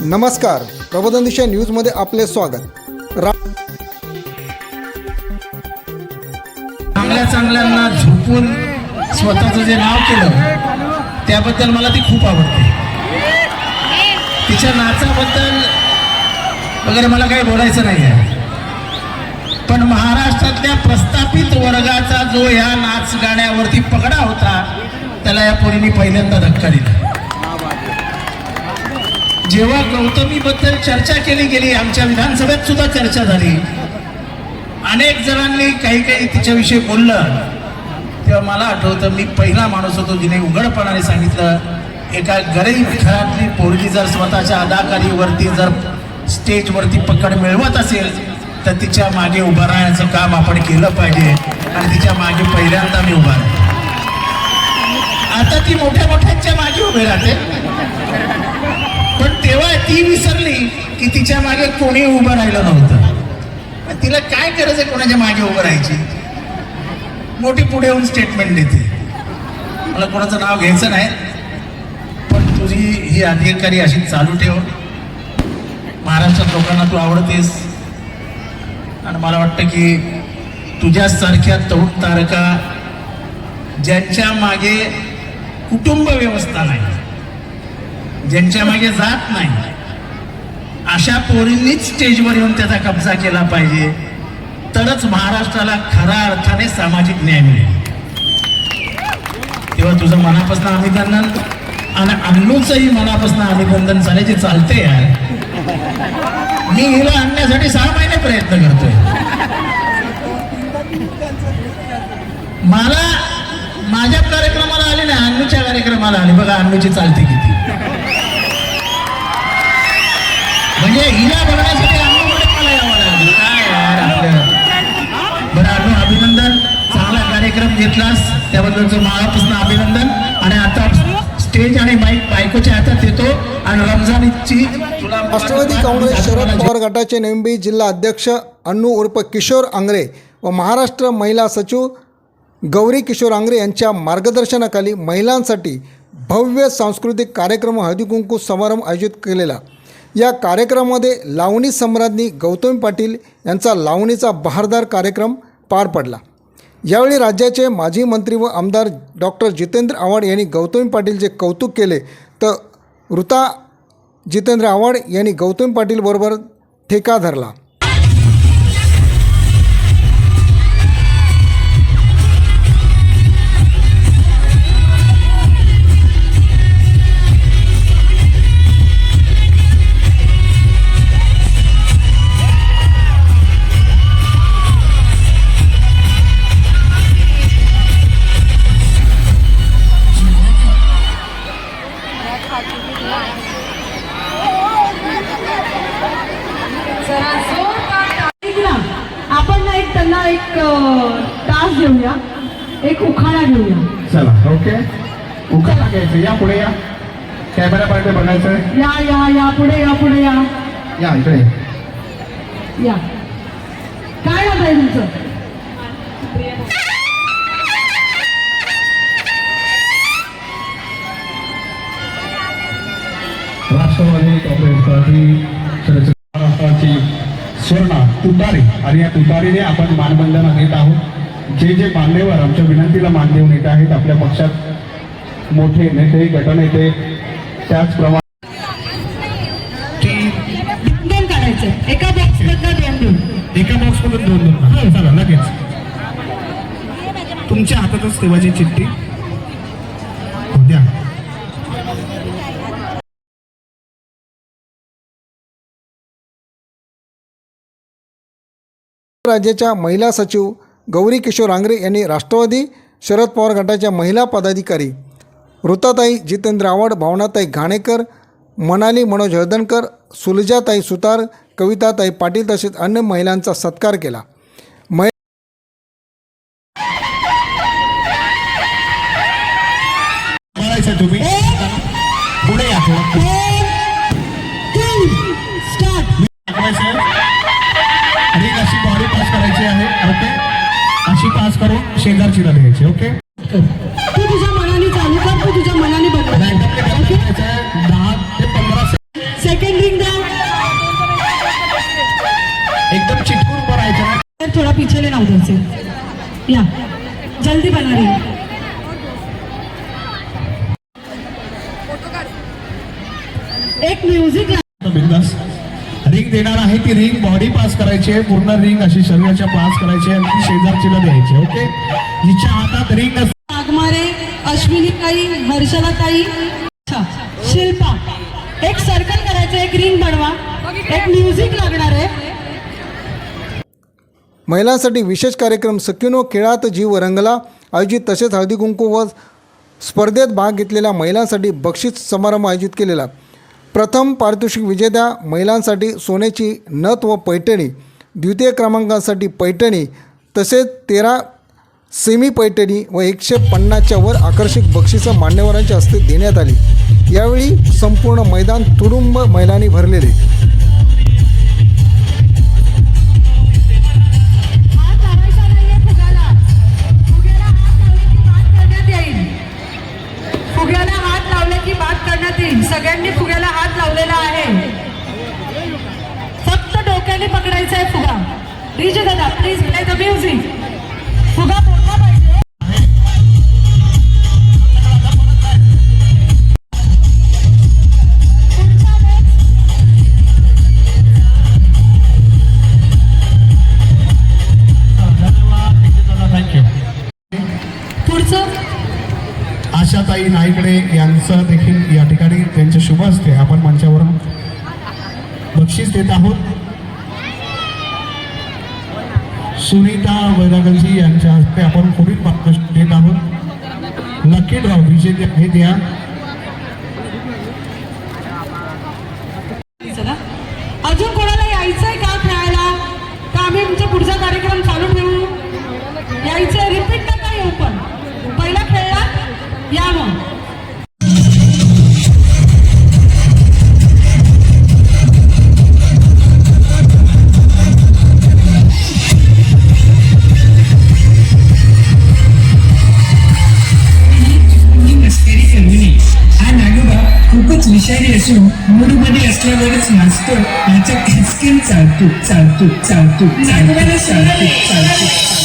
नमस्कार. प्रबोधन दिशा न्यूजमध्ये आपले स्वागत. रा चांगल्या चांगल्यांना झोपून स्वतःचं जे नाव केलं त्याबद्दल मला ती खूप आवडते. तिच्या नाचाबद्दल वगैरे मला काही बोलायचं नाही आहे. पण महाराष्ट्रातल्या प्रस्थापित वर्गाचा जो या नाच गाण्यावरती पगडा होता त्याला या पोरीने पहिल्यांदा धक्का दिला. जेव्हा गौतमीबद्दल चर्चा केली गेली आमच्या विधानसभेत सुद्धा चर्चा झाली. अनेक जणांनी काही काही तिच्याविषयी बोललं. तेव्हा मला आठवतं मी पहिला माणूस होतो जिने उघडपणाने सांगितलं एका गरीब घरातली पोरगी जर स्वतःच्या अदाकारीवरती जर स्टेजवरती पकड मिळवत असेल तर तिच्यामागे उभं राहण्याचं काम आपण केलं पाहिजे. आणि तिच्यामागे पहिल्यांदा मी उभा राहतो आता ती मोठ्या मोठ्यांच्या मागे उभी राहते. पण तेव्हा ती विसरली की तिच्यामागे कोणी उभं राहिलं नव्हतं. तिला काय गरज आहे कोणाच्या मागे उभं राहायची? मोठी पुढे येऊन स्टेटमेंट देते. मला कोणाचं नाव घ्यायचं नाही पण तुझी ही अधिकारी अशी चालू ठेव. महाराष्ट्रात लोकांना तू आवडतेस. आणि मला वाटतं की तुझ्यासारख्या तरुण तारका ज्यांच्या मागे कुटुंब व्यवस्था नाही. ज्यांच्या मागे जात नाही अशा पोरींनीच स्टेजवर येऊन त्याचा कब्जा केला पाहिजे. तरच महाराष्ट्राला खऱ्या अर्थाने सामाजिक न्याय मिळेल. तेव्हा तुझं मनापासून अभिनंदन आणि अन्नूचंही मनापासून अभिनंदन झाल्याचे चालते यार. मी हिला आणण्यासाठी सहा महिने प्रयत्न करतोय. मला माझ्या कार्यक्रमाला आले नाही अन्नूच्या कार्यक्रमाला आली. बघा अन्नूची चालते की म्हणजे हिला बघण्यासाठी अन्नूकडे मला यावं लागलं काय यार आपलं बरं अन्नू अभिनंदन. चांगला कार्यक्रम घेतलास. त्याबद्दलचं मनापासून अभिनंदन. आणि आता स्टेज आणि माईक बायकोच्या हातात येतो. आणि रमजानची तुला राष्ट्रवादी काँग्रेस शरद पवार गटाचे नेमबी जिल्हा अध्यक्ष अण्णू उर्फ किशोर आंग्रे व महाराष्ट्र महिला सचिव गौरी किशोर आंग्रे यांच्या मार्गदर्शनाखाली महिलांसाठी भव्य सांस्कृतिक कार्यक्रम हळदीकुंकू समारंभ आयोजित केलेला. या कार्यक्रमामध्ये लावणी सम्राज्ञी गौतमी पाटील यांचा लावणीचा बहारदार कार्यक्रम पार पडला. यावेळी राज्याचे माजी मंत्री व आमदार डॉक्टर जितेंद्र आव्हाड यांनी गौतमी पाटीलचे कौतुक केले तर ऋता जितेंद्र आव्हाड यांनी गौतमी पाटीलबरोबर ठेका धरला. चला ओके? उखाणा घ्यायचं या पुढे या. कॅमेरा पाहिजे बघायचं. या या या पुढे या पुढे या. या इकडे. या. काय नाव आहे तुमचं? राष्ट्रवादी काँग्रेस पार्टी महाराष्ट्राची स्वर्णा तुतारी. आणि या तुतारीने आपण मानवंदना देत आहोत. जे जे मान्यवर आमच्या विनंतीला मान देऊन येत आहेत आपल्या पक्षात मोठे नेते गटनेते त्याचप्रमाणे एका बॉक्स मधनं दोन दोन. एका बॉक्स मधून दोन दोन. हा, चला लगेच. तुमच्या हातातच ठेवायची चिठ्ठी. हो, द्या. राज्याच्या महिला सचिव गौरी किशोर आंग्रे यांनी राष्ट्रवादी शरद पवार गटाच्या महिला पदाधिकारी ऋताताई जितेंद्र आवड भावनाताई घाणेकर मनाली मनोज हळदणकर सुलजाताई सुतार कविताताई पाटील तसेच अन्य महिलांचा सत्कार केला. मै तुम्ही? ओके तू तुझ्या मनाने चालू कर तू तुझ्या मनाने दहा ते पंधरा सेकंड रिंग द्या एकदम चिटकून तर थोडा पिछले लावू द्यायचे या जल्दी बना रही एक म्यूज़िक देणार आहे ती रिंग. बॉडी पास करायची आहे. पूर्ण रिंग अशी शरीराच्या पास करायची आहे. आणि शेजारचीला द्यायची ओके जिच्या हातात रिंग नागमारे अश्विनी ताई हर्षला ताई अच्छा शिल्पा. एक सर्कल करायचं एक रिंग बनवा. एक म्युझिक लागणार आहे. महिलांसाठी विशेष कार्यक्रम सकिनो खेळात जीव रंगला. आयोजित तसेच हळदी कुंकू व स्पर्धेत भाग घेतलेल्या महिलांसाठी बक्षीस समारंभ आयोजित केलेला. प्रथम पारितोषिक विजेत्या महिलांसाठी सोन्याची नथ व पैठणी. द्वितीय क्रमांकासाठी पैठणी. तसेच तेरा सेमी पैठणी व एकशे पन्नासच्या वर आकर्षक बक्षिसं मान्यवरांच्या हस्ते देण्यात आली. यावेळी संपूर्ण मैदान तुडुंब महिलांनी भरलेले. लावलेला आहे. फक्त डोक्याने पकडायचा आहे फुगा. डीजे दादा प्लीज प्ले द म्युझिक फुगा आशाताई नाईकडे यांचं देखील या ठिकाणी त्यांच्या शुभ असते आपण मंचावरून बक्षीस देत आहोत. सुनीता वैरागलजी यांच्या हस्ते आपण पुढील पारितोषिक देत आहोत. लकी ड्रॉ विजेते हे द्या विषारी असून मूडमध्ये असल्यावरच नाचतो याचा स्किन चालतो चालतो चालतो चालतो चालतो चालतो.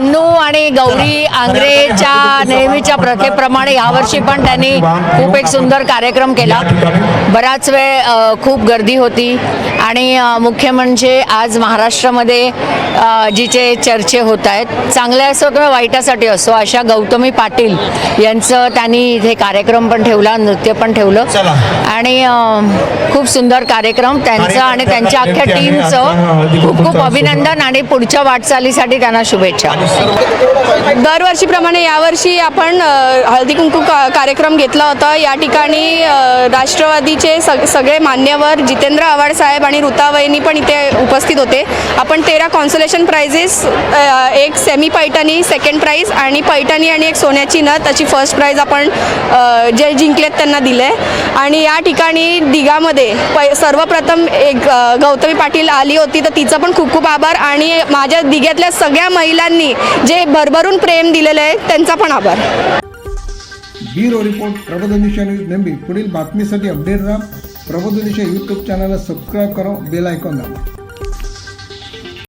हो अन्नू आणि गौरी आंग्रेच्या नेहमीच्या प्रथेप्रमाणे यावर्षी पण त्यांनी खूप एक सुंदर कार्यक्रम केला. बराच वेळ खूप गर्दी होती. आणि मुख्य म्हणजे आज महाराष्ट्रामध्ये जिचे चर्चे होत आहेत चांगले असो किंवा वाईटासाठी असो अशा गौतमी पाटील यांचं त्यांनी इथे कार्यक्रम पण ठेवला नृत्य पण ठेवलं. आणि खूप सुंदर कार्यक्रम त्यांचं आणि त्यांच्या अख्ख्या टीमचं खूप खूप अभिनंदन आणि पुढच्या वाटचालीसाठी त्यांना शुभेच्छा. दरवर्षीप्रमाणे यावर्षी आपण हळदी कुंकू का कार्यक्रम घेतला होता. या ठिकाणी राष्ट्रवादीचे सग सगळे मान्यवर जितेंद्र आव्हाड साहेब आणि ऋतावहिनी पण इथे उपस्थित होते. आपण तेरा कॉन्सोलेशन प्राइजेस एक सेमी पैठणी सेकंड प्राईज आणि पैठणी आणि एक सोन्याची नथ अशी फर्स्ट प्राईज आपण जे जिंकलेत त्यांना दिले आणि या ठिकाणी दिघामध्ये पै सर्वप्रथम एक गौतमी पाटील आली होती तर तिचं पण खूप खूप आभार. आणि माझ्या दिघ्यातल्या सगळ्या महिलांनी जे भरभरून प्रेम दिलेलं आहे त्यांचा पण आभार. ब्युरो रिपोर्ट प्रबोधनिशा न्यूज नेमबी. पुढील बातमीसाठी अपडेट राहा. प्रबोधनिशा यूट्यूब चॅनलला सबस्क्राईब करा बेल आयकॉन दाबा.